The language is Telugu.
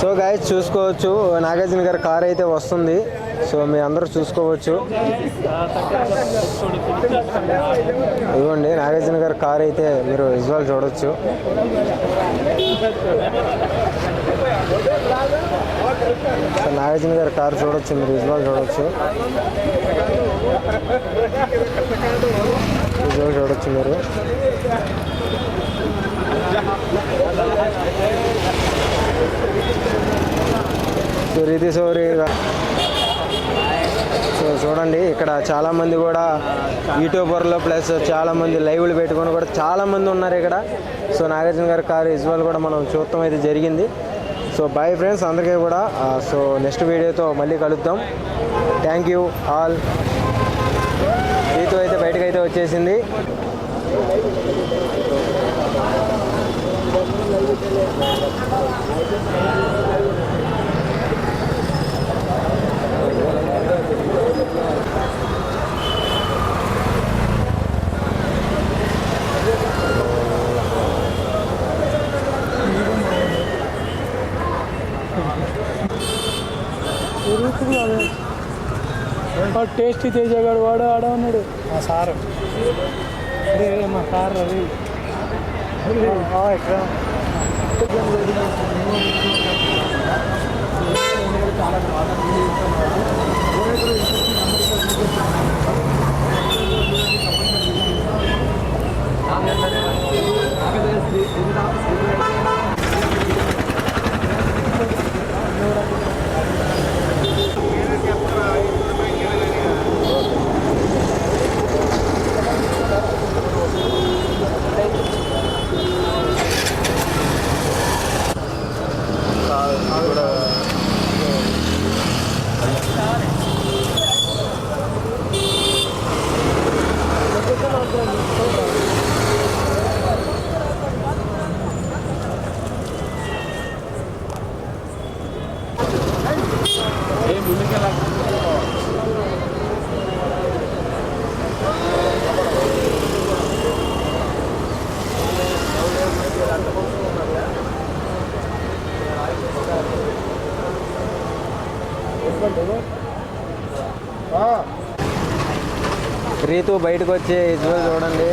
సో గాయస్ చూసుకోవచ్చు. నాగార్జున గారి కార్ అయితే వస్తుంది. సో మీ అందరూ చూసుకోవచ్చు. ఇదిగోండి నాగార్జున గారి కార్ అయితే మీరు విజువల్ చూడొచ్చు. నాగార్జున గారి కార్ చూడొచ్చు మీరు విజువల్ చూడొచ్చు. విజువల్ చూడొచ్చు మీరు. రీతి సోరి సో చూడండి ఇక్కడ చాలామంది కూడా యూట్యూబర్లో ప్లస్ చాలామంది లైవ్లు పెట్టుకొని కూడా చాలామంది ఉన్నారు ఇక్కడ. సో నాగార్జున గారి కారు ఇజ్వాల్ కూడా మనం చూడటం అయితే జరిగింది. సో బాయ్ ఫ్రెండ్స్ అందరికీ కూడా సో నెక్స్ట్ వీడియోతో మళ్ళీ కలుద్దాం. థ్యాంక్ యూ ఆల్ రీతు అయితే బయటకు అయితే వచ్చేసింది టేస్ట్ తేజగాడు వాడు ఆడ ఉన్నాడు. మా సారు. అదే మా సార్ రవి. ఎక్కడ Ah. రీతు బయటకు వచ్చే ఇజ్వల్ చూడండి.